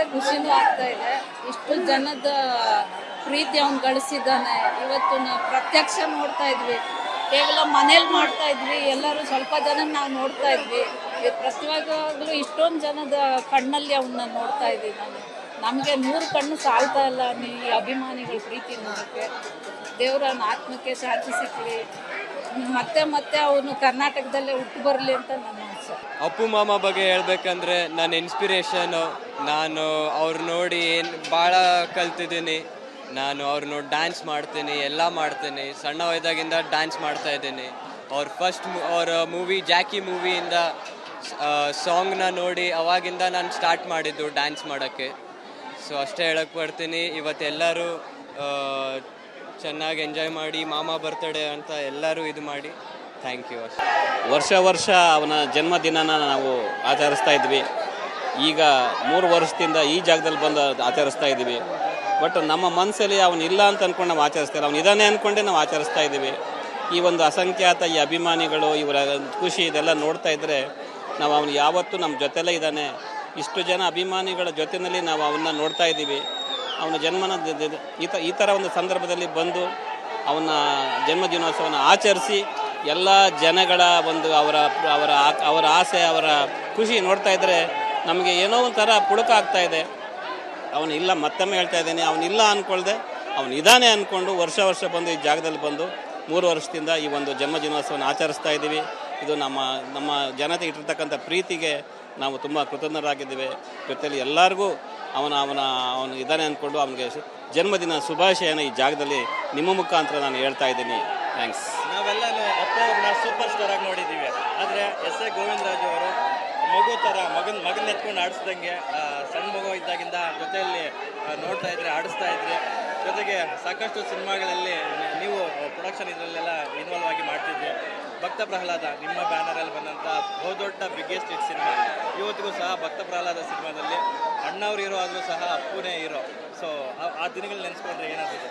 ಮತ್ತೆ ಖುಷಿನೂ ಆಗ್ತಾ ಇದೆ. ಇಷ್ಟು ಜನದ ಪ್ರೀತಿ ಅವ್ನು ಗಳಿಸಿದ್ದಾನೆ. ಇವತ್ತು ನಾವು ಪ್ರತ್ಯಕ್ಷ ನೋಡ್ತಾ ಇದ್ವಿ. ಕೇವಲ ಮನೇಲಿ ಮಾಡ್ತಾ ಇದ್ವಿ. ಎಲ್ಲರೂ ಸ್ವಲ್ಪ ಜನ ನಾವು ನೋಡ್ತಾ ಇದ್ವಿ. ಇದು ಪ್ರತಿವಾಗಲೂ ಇಷ್ಟೊಂದು ಜನದ ಕಣ್ಣಲ್ಲಿ ಅವನ್ನ ನೋಡ್ತಾ ಇದ್ದೀವಿ ನಾನು. ನಮಗೆ ನೂರು ಕಣ್ಣು ಸಾಲ್ತಾ ಇಲ್ಲ ನೀ ಅಭಿಮಾನಿಗಳ ಪ್ರೀತಿ ನೋಡೋಕ್ಕೆ. ದೇವರ ಆತ್ಮಕ್ಕೆ ಶಾಂತಿ ಸಿಕ್ಕಲಿ ಮತ್ತೆ ಮತ್ತೆ ಅವನು ಕರ್ನಾಟಕದಲ್ಲೇ ಹುಟ್ಟು ಬರಲಿ ಅಂತ ಆಸೆ ಅಪ್ಪು ಮಾಮ ಬಗ್ಗೆ ಹೇಳ್ಬೇಕಂದ್ರೆ ನನ್ನ ಇನ್ಸ್ಪಿರೇಷನು ನಾನು ಅವ್ರು ನೋಡಿ ಏನು ಭಾಳ ಕಲ್ತಿದ್ದೀನಿ. ನಾನು ಅವ್ರ ನೋಡಿ ಡ್ಯಾನ್ಸ್ ಮಾಡ್ತೀನಿ, ಎಲ್ಲ ಮಾಡ್ತೀನಿ. ಸಣ್ಣ ವಯದಾಗಿಂದ ಡ್ಯಾನ್ಸ್ ಮಾಡ್ತಾ ಇದ್ದೀನಿ. ಅವ್ರ ಫಸ್ಟ್ ಅವ್ರ ಮೂವಿ ಜಾಕಿ ಮೂವಿಯಿಂದ ಸಾಂಗ್ನ ನೋಡಿ ಅವಾಗಿಂದ ನಾನು ಸ್ಟಾರ್ಟ್ ಮಾಡಿದ್ದು ಡ್ಯಾನ್ಸ್ ಮಾಡೋಕ್ಕೆ. ಸೊ ಅಷ್ಟೇ ಹೇಳಕ್ಕೆ ಬರ್ತೀನಿ. ಇವತ್ತೆಲ್ಲರೂ ಚೆನ್ನಾಗಿ ಎಂಜಾಯ್ ಮಾಡಿ, ಮಾಮ ಬರ್ತಡೇ ಅಂತ ಎಲ್ಲರೂ ಇದು ಮಾಡಿ. ಥ್ಯಾಂಕ್ ಯು ವರ್ಷ ವರ್ಷ ಅವನ ಜನ್ಮದಿನನ ನಾವು ಆಚರಿಸ್ತಾ ಇದ್ವಿ. ಈಗ ಮೂರು ವರ್ಷದಿಂದ ಈ ಜಾಗದಲ್ಲಿ ಬಂದು ಆಚರಿಸ್ತಾ ಇದ್ದೀವಿ. ಬಟ್ ನಮ್ಮ ಮನಸ್ಸಲ್ಲಿ ಅವನು ಇಲ್ಲ ಅಂತ ಅಂದ್ಕೊಂಡು ನಾವು ಆಚರಿಸ್ತಾ ಇಲ್ಲ. ಅವನು ಇದಾನೆ ಅಂದ್ಕೊಂಡೇ ನಾವು ಆಚರಿಸ್ತಾ ಇದ್ದೀವಿ. ಈ ಒಂದು ಅಸಂಖ್ಯಾತ ಈ ಅಭಿಮಾನಿಗಳು, ಇವರ ಖುಷಿ ಇದೆಲ್ಲ ನೋಡ್ತಾ ಇದ್ದರೆ ನಾವು ಅವನು ಯಾವತ್ತೂ ನಮ್ಮ ಜೊತೆಲೇ ಇದ್ದಾನೆ. ಇಷ್ಟು ಜನ ಅಭಿಮಾನಿಗಳ ಜೊತೆಯಲ್ಲಿ ನಾವು ಅವನ್ನ ನೋಡ್ತಾ ಇದ್ದೀವಿ. ಅವನ ಜನ್ಮನ ಈ ಥರ ಒಂದು ಸಂದರ್ಭದಲ್ಲಿ ಬಂದು ಅವನ ಜನ್ಮದಿನೋತ್ಸವನ ಆಚರಿಸಿ ಎಲ್ಲ ಜನಗಳ ಒಂದು ಅವರ ಅವರ ಅವರ ಆಸೆ, ಅವರ ಖುಷಿ ನೋಡ್ತಾ ಇದ್ದರೆ ನಮಗೆ ಏನೋ ಒಂಥರ ಪುಳುಕ ಆಗ್ತಾ ಇದೆ. ಅವನು ಇಲ್ಲ, ಮತ್ತೊಮ್ಮೆ ಹೇಳ್ತಾ ಇದ್ದೀನಿ ಅವನಿಲ್ಲ ಅಂದ್ಕೊಳ್ದೆ ಅವನು ಇದಾನೆ ಅಂದ್ಕೊಂಡು ವರ್ಷ ವರ್ಷ ಬಂದು ಈ ಜಾಗದಲ್ಲಿ ಬಂದು ಮೂರು ವರ್ಷದಿಂದ ಈ ಒಂದು ಜನ್ಮ ದಿನೋತ್ಸವನ ಆಚರಿಸ್ತಾ ಇದ್ದೀವಿ. ಇದು ನಮ್ಮ ನಮ್ಮ ಜನತೆ ಇಟ್ಟಿರ್ತಕ್ಕಂಥ ಪ್ರೀತಿಗೆ ನಾವು ತುಂಬ ಕೃತಜ್ಞರಾಗಿದ್ದೇವೆ. ಜೊತೆಯಲ್ಲಿ ಎಲ್ಲರಿಗೂ ಅವನ ಅವನ, ಅವನು ಇದ್ದಾನೆ ಅಂದ್ಕೊಂಡು ಅವನಿಗೆ ಜನ್ಮದಿನ ಶುಭಾಶಯನ ಈ ಜಾಗದಲ್ಲಿ ನಿಮ್ಮ ಮುಖಾಂತರ ನಾನು ಹೇಳ್ತಾ ಇದ್ದೀನಿ. ಥ್ಯಾಂಕ್ಸ್ ನಾವೆಲ್ಲನೂ ಅಪ್ಪ ಅವ್ರನ್ನ ಸೂಪರ್ ಸ್ಟಾರ್ ಆಗಿ ನೋಡಿದ್ದೀವಿ ಆದರೆ ಎಸ್ ಎ ಗೋವಿಂದರಾಜು ಅವರು ಮಗು ಥರ ಮಗನ ಮಗನ ಎತ್ಕೊಂಡು ಆಡಿಸ್ದಂಗೆ ಸಣ್ಣ ಮಗು ಇದ್ದಾಗಿಂದ ಜೊತೆಯಲ್ಲಿ ನೋಡ್ತಾ ಇದ್ರೆ ಆಡಿಸ್ತಾ ಇದ್ರೆ ಜೊತೆಗೆ ಸಾಕಷ್ಟು ಸಿನಿಮಾಗಳಲ್ಲಿ ನೀವು ಪ್ರೊಡಕ್ಷನ್ ಇದರಲ್ಲೆಲ್ಲ ಇನ್ವಾಲ್ವ್ ಆಗಿ ಮಾಡ್ತಿದ್ವಿ ಭಕ್ತ ಪ್ರಹ್ಲಾದ ನಿಮ್ಮ ಬ್ಯಾನರಲ್ಲಿ ಬಂದಂಥ ಬಹುದೊಡ್ಡ ಬಿಗ್ಗೆಸ್ಟ್ ಹಿಟ್ ಸಿನಿಮಾ ಇವತ್ತಿಗೂ ಸಹ ಭಕ್ತ ಪ್ರಹ್ಲಾದ ಸಿನಿಮಾದಲ್ಲಿ ಅಣ್ಣವ್ರು ಇರೋ ಆದರೂ ಸಹ ಅಪ್ಪುನೇ ಇರೋ ಸೊ ಆ ದಿನಗಳು ನೆನೆಸ್ಕೊಂಡ್ರೆ ಏನಾಗುತ್ತೆ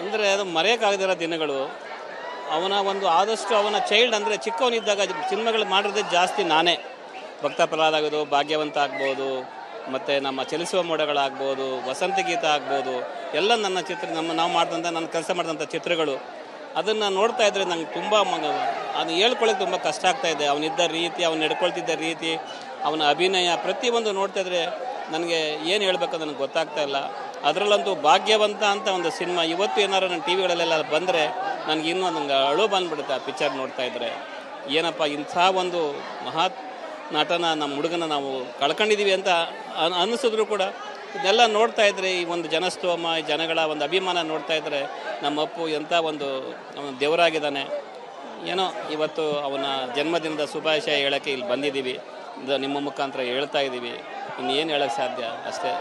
ಅಂದರೆ ಅದು ಮರೆಯೋಕ್ಕಾಗದಿರೋ ದಿನಗಳು. ಅವನ ಒಂದು ಆದಷ್ಟು ಅವನ ಚೈಲ್ಡ್ ಅಂದರೆ ಚಿಕ್ಕವನಿದ್ದಾಗ ಸಿನಿಮಾಗಳು ಮಾಡಿರೋದೇ ಜಾಸ್ತಿ ನಾನೇ. ಭಕ್ತ ಪ್ರಹ್ಲಾದ್ ಆಗೋದು ಭಾಗ್ಯವಂತ ಆಗ್ಬೋದು, ಮತ್ತು ನಮ್ಮ ಚಲಿಸುವ ಮೋಡಗಳಾಗ್ಬೋದು, ವಸಂತ ಗೀತ ಆಗ್ಬೋದು, ಎಲ್ಲ ನನ್ನ ಚಿತ್ರ ನಮ್ಮ ನಾವು ಮಾಡಿದಂಥ ನನ್ನ ಕೆಲಸ ಮಾಡಿದಂಥ ಚಿತ್ರಗಳು. ಅದನ್ನು ನೋಡ್ತಾ ಇದ್ದರೆ ನಂಗೆ ತುಂಬ ಅದು ಹೇಳ್ಕೊಳ್ಳೋಕೆ ತುಂಬ ಕಷ್ಟ ಆಗ್ತಾ ಇದೆ. ಅವನಿದ್ದ ರೀತಿ, ಅವನು ನಡ್ಕೊಳ್ತಿದ್ದ ರೀತಿ, ಅವನ ಅಭಿನಯ ಪ್ರತಿಯೊಂದು ನೋಡ್ತಾ ಇದ್ರೆ ನನಗೆ ಏನು ಹೇಳ್ಬೇಕು ನನಗೆ ಗೊತ್ತಾಗ್ತಾ ಇಲ್ಲ. ಅದರಲ್ಲಂತೂ ಭಾಗ್ಯವಂತ ಅಂತ ಒಂದು ಸಿನಿಮಾ ಇವತ್ತು ಏನಾರು ನನ್ನ ಟಿ ವಿಗಳಲ್ಲೆಲ್ಲ ಬಂದರೆ ನನಗೆ ಇನ್ನೂ ನಂಗೆ ಅಳು ಬಂದ್ಬಿಡುತ್ತೆ ಆ ಪಿಕ್ಚರ್ ನೋಡ್ತಾ ಇದ್ದರೆ ಏನಪ್ಪ, ಇಂಥ ಒಂದು ಮಹಾ ನಟನ ನಮ್ಮ ಹುಡುಗನ ನಾವು ಕಳ್ಕೊಂಡಿದ್ದೀವಿ ಅಂತ ಅನ್- ಅನ್ನಿಸಿದ್ರು ಕೂಡ. ಇದೆಲ್ಲ ನೋಡ್ತಾ ಇದ್ರೆ ಈ ಒಂದು ಜನಸ್ತೋಮ, ಈ ಜನಗಳ ಒಂದು ಅಭಿಮಾನ ನೋಡ್ತಾ ಇದ್ರೆ ನಮ್ಮ ಅಪ್ಪು ಎಂಥ ಒಂದು ದೇವರಾಗಿದ್ದಾನೆ. ಏನೋ ಇವತ್ತು ಅವನ ಜನ್ಮದಿನದ ಶುಭಾಶಯ ಹೇಳೋಕ್ಕೆ ಇಲ್ಲಿ ಬಂದಿದ್ದೀವಿ. ನಿಮ್ಮ ಮುಖಾಂತರ ಹೇಳ್ತಾ ಇದ್ದೀವಿ. ಇನ್ನೇನು ಹೇಳೋಕ್ಕೆ ಸಾಧ್ಯ? ಅಷ್ಟೇ.